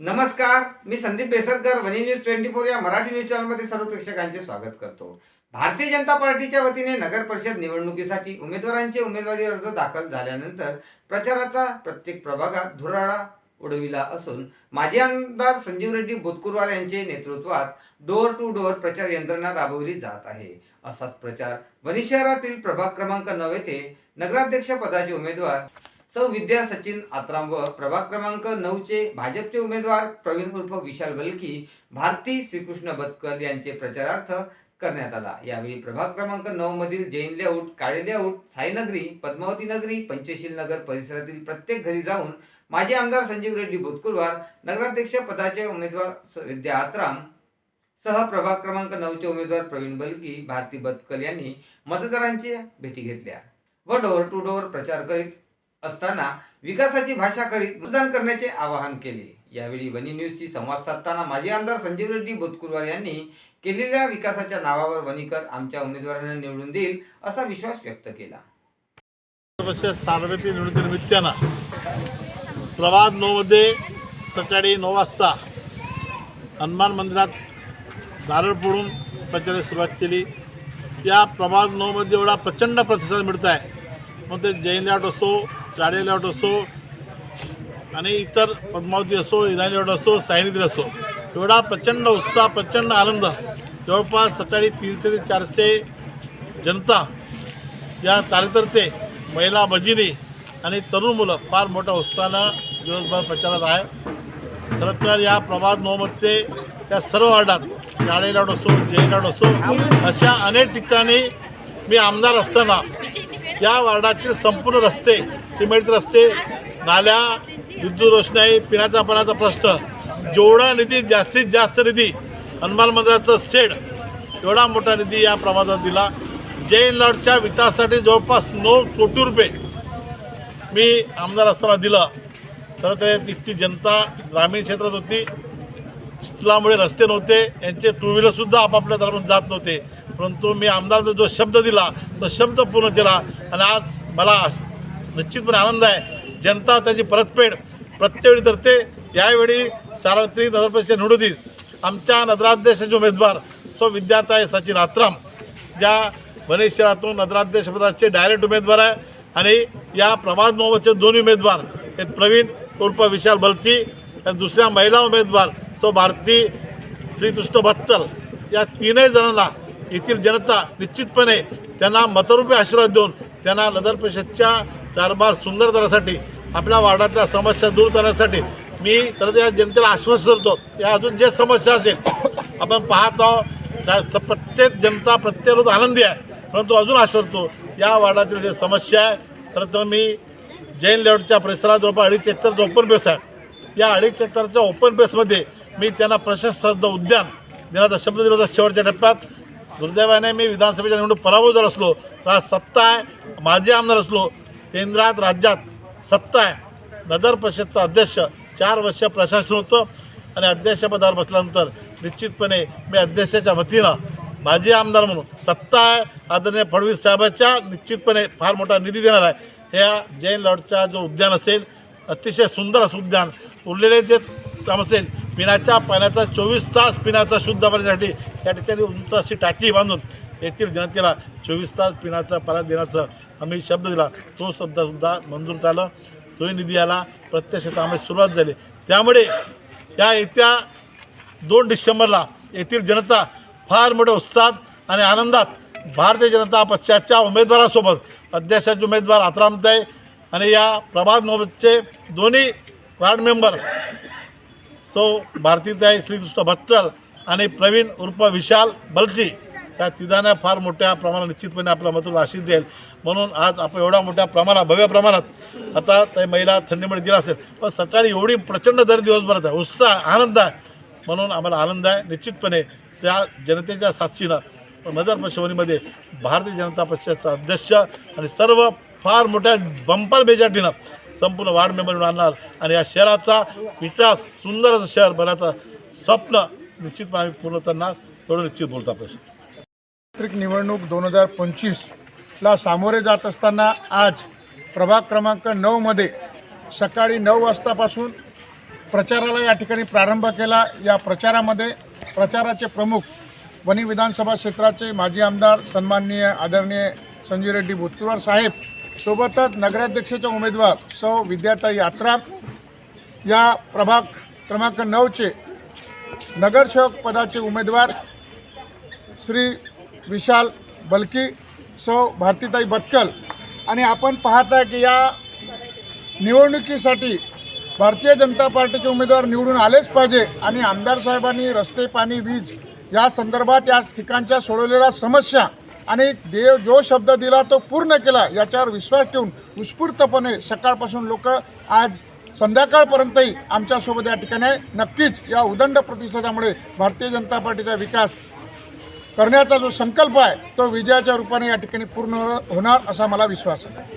नमस्कार मी संदीप बेसरकर वनी न्यूज ट्वेंटी फोर या मराठी न्यूज चॅनलमध्ये सर्व प्रेक्षकांचे स्वागत करतो. भारतीय जनता पार्टीच्या वतीने नगर परिषद निवडणुकीसाठी उमेदवारांचे उमेदवारी अर्ज दाखल झाल्यानंतर प्रचाराचा प्रत्येक प्रभागात धुराळा उडविला असून माजी आमदार संजीव रेड्डी बोतकुरवार यांचे नेतृत्वात डोअर टू डोअर प्रचार यंत्रणा राबवली जात आहे. असाच प्रचार वनी शहरातील प्रभाग क्रमांक नऊ येथे नगराध्यक्ष पदाचे उमेदवार सौ विद्या सचिन आत्राम व प्रभाग क्रमांक नऊचे भाजपचे उमेदवार प्रवीण उर्फ विशाल बलकी भारती श्रीकृष्ण बतकर यांचे प्रचारार्थ करण्यात आला. यावेळी प्रभाग क्रमांक नऊ मधील जैन लेआउट काळे लेआउट साईनगरी पद्मावती नगरी पंचशील नगर परिसरातील प्रत्येक घरी जाऊन माजी आमदार संजीव रेड्डी बोतकुलवार नगराध्यक्ष पदाचे उमेदवार विद्या आत्राम सह प्रभाग क्रमांक नऊचे उमेदवार प्रवीण बलकी भारती बतकल यांनी मतदारांची भेटी घेतल्या व डोअर टू डोअर प्रचार करीत असताना विकासाची भाषा करीत मतदान करण्याचे आवाहन केले. यावेळी वनी न्यूजशी संवाद साधताना माजी आमदार संजीव रेड्डी बोतकुरवार यांनी केलेल्या विकासाच्या नावावर वणीकर आमच्या उमेदवारांना निवडून देईल असा विश्वास व्यक्त केला. सार्वत्रिक निवडणुकीनिमित्तानं प्रभात नऊमध्ये सकाळी नऊ वाजता हनुमान मंदिरात नारळ फोडून प्रचाराची सुरुवात केली. या प्रभात नऊमध्ये एवढा प्रचंड प्रतिसाद मिळत आहे. मग ते जैन असो चाडे असो आणि इतर पद्मावती असो इराणी लाट असो सायनिधी असो एवढा प्रचंड उत्साह प्रचंड आनंद जवळपास सकाळी तीनशे ते चारशे जनता या कार्यकर्ते महिला भगिनी आणि तरुण मुलं फार मोठ्या उत्साहानं दिवसभर प्रचारात आहे. खरं तर या प्रभात मोहम्मदचे या सर्व वार्डात गाडेलाड असो जयलाड असो अशा अनेक ठिकाणी मी आमदार असताना या वार्डातील संपूर्ण रस्ते सिमेंट रस्ते नाल्या विद्युत रोषणाई पिण्याचा पाण्याचा प्रश्न जेवढा निधी जास्तीत जास्त निधी हनुमान मंदिराचं शेड एवढा मोठा निधी या प्रमाणात दिला. जैन लॉर्डच्या विकासासाठी जवळपास नऊ कोटी रुपये मी आमदार असताना दिलं. तर ते तिथची जनता ग्रामीण क्षेत्रात होती. चिखलामुळे रस्ते नव्हते. यांचे टू व्हीलरसुद्धा आपापल्या दरम्यान जात नव्हते. परंतु मी आमदारने जो शब्द दिला तो शब्द पूर्ण केला. आणि आज मला निश्चितपणे आनंद आहे. जनता त्याची परतफेड. प्रत्येकवेळी करते यावेळी सार्वत्रिक नगरपरिषद निवडणुकीत आमच्या नगराध्यक्षाचे उमेदवार सौ विद्याताय सचिन आत्राम ज्या वणी शहरातून नगराध्यक्षपदाचे डायरेक्ट उमेदवार आहे आणि या प्रभात मोहम्मदचे दोन्ही उमेदवार हे प्रवीण उर्फ विशाल बलकी आणि दुसऱ्या महिला उमेदवार सो भारती श्रीकृष्ण भत्तल या तीनही जणांना येथील जनता निश्चितपणे त्यांना मतरूपी आशीर्वाद देऊन त्यांना नगर परिषदच्या कारभार सुंदर करण्यासाठी आपल्या वार्डातल्या समस्या दूर करण्यासाठी मी तर त्या जनतेला आश्वस्त करतो या अजून जे समस्या असेल आपण पाहत आहोत. प्रत्येक जनता प्रत्येक रोज आनंदी आहे. परंतु अजून आश्वरतो या वार्डातील जे समस्या आहे खरं तर मी जैन लेआउटच्या परिसरात जवळपास अडीच एकरचं ओपन बेस आहे या अडीच एकरच्या ओपन बेसमध्ये मी त्यांना प्रशस्त उद्यान देण्याचा शब्द दिला होता शेवटच्या टप्प्यात. दुर्दैवाने मी विधानसभेच्या निवडणूक पराभव जर असलो तर आज सत्ता आहे. माझे आमदार असलो केंद्रात राज्यात सत्ता आहे. नगर परिषदचा अध्यक्ष चार वर्ष प्रशासन होतं आणि अध्यक्षपदावर बसल्यानंतर निश्चितपणे मी अध्यक्षाच्या वतीनं माजी आमदार म्हणून सत्ता आहे. आदरणीय फडणवीस साहेबांच्या निश्चितपणे फार मोठा निधी देणार आहे. ह्या जैन लॉडचा जो उद्यान असेल अतिशय सुंदर असं उद्यान उरलेले जे काम असेल पिण्याच्या पाण्याचा चोवीस तास पिण्याचा शुद्ध पाण्यासाठी या ठिकाणी उंच अशी टाकी बांधून येथील जनतेला चोवीस तास पिण्याचा पाणी देण्याचं आम्ही शब्द दिला. तो शब्दसुद्धा मंजूर झाला. तोही निधी आला. प्रत्यक्ष कामाची सुरुवात झाली. त्यामुळे या येत्या दोन डिसेंबरला येथील जनता फार मोठ्या उत्साहात आणि आनंदात भारतीय जनता पक्षाच्या उमेदवारासोबत अध्यक्षाचे उमेदवार आत्रामताई आणि या प्रभात मोहम्मदचे दोन्ही वार्ड मेंबर सो भारतीताई श्रीकृष्ण भट्टल आणि प्रवीण उर्फ विशाल बलची या तिघांना फार मोठ्या प्रमाणात निश्चितपणे आपला मत आशीष देईल. म्हणून आज आपण एवढ्या मोठ्या प्रमाणात भव्य प्रमाणात आता ते महिला थंडीमुळे गेला असेल पण सकाळी एवढी प्रचंड दर दिवसभरात आहे उत्साह आनंद आहे. म्हणून आम्हाला आनंद आहे निश्चितपणे त्या जनतेच्या साक्षीनं नजर परिषदेमध्ये भारतीय जनता पक्षाचा अध्यक्ष आणि सर्व फार मोठ्या बंपर बेजाटीनं संपूर्ण वार्ड मेंबर आणणार. आणि या शहराचा विकास सुंदर असं शहर बनायचं स्वप्न निश्चितपणे आम्ही पूर्ण करणार एवढं निश्चित बोलतो आपल्याशी सार्वत्रिक निवडणूक दोन हजार पंचवीसला सामोरे जात असताना आज प्रभाग क्रमांक नऊमध्ये सकाळी नऊ वाजतापासून प्रचाराला या ठिकाणी प्रारंभ केला. या प्रचारामध्ये प्रचाराचे प्रमुख वणी विधानसभा क्षेत्राचे माजी आमदार सन्माननीय आदरणीय संजय रेड्डी भूतकुरवार साहेब सोबतच नगराध्यक्षाचे उमेदवार सौ विद्याताई यात्रा या प्रभाग क्रमांक नऊचे नगरसेवक पदाचे उमेदवार श्री विशाल बलकी सौ भारतीताई बत्कल. आणि आपण पाहत आहे की या निवडणुकीसाठी भारतीय जनता पार्टीचे उमेदवार निवडून आलेच पाहिजे आणि आमदार साहेबांनी रस्ते पाणी वीज या संदर्भात या ठिकाणच्या सोडवलेल्या समस्या आणि देव जो शब्द दिला तो पूर्ण केला याच्यावर विश्वास ठेवून उत्स्फूर्तपणे सकाळपासून लोक आज संध्याकाळपर्यंतही आमच्यासोबत या ठिकाणी नक्कीच या उदंड प्रतिसादामुळे भारतीय जनता पार्टीचा विकास करण्याचा जो संकल्प आहे तो विजयाच्या रूपाने या ठिकाणी पूर्ण होणार असा मला विश्वास आहे.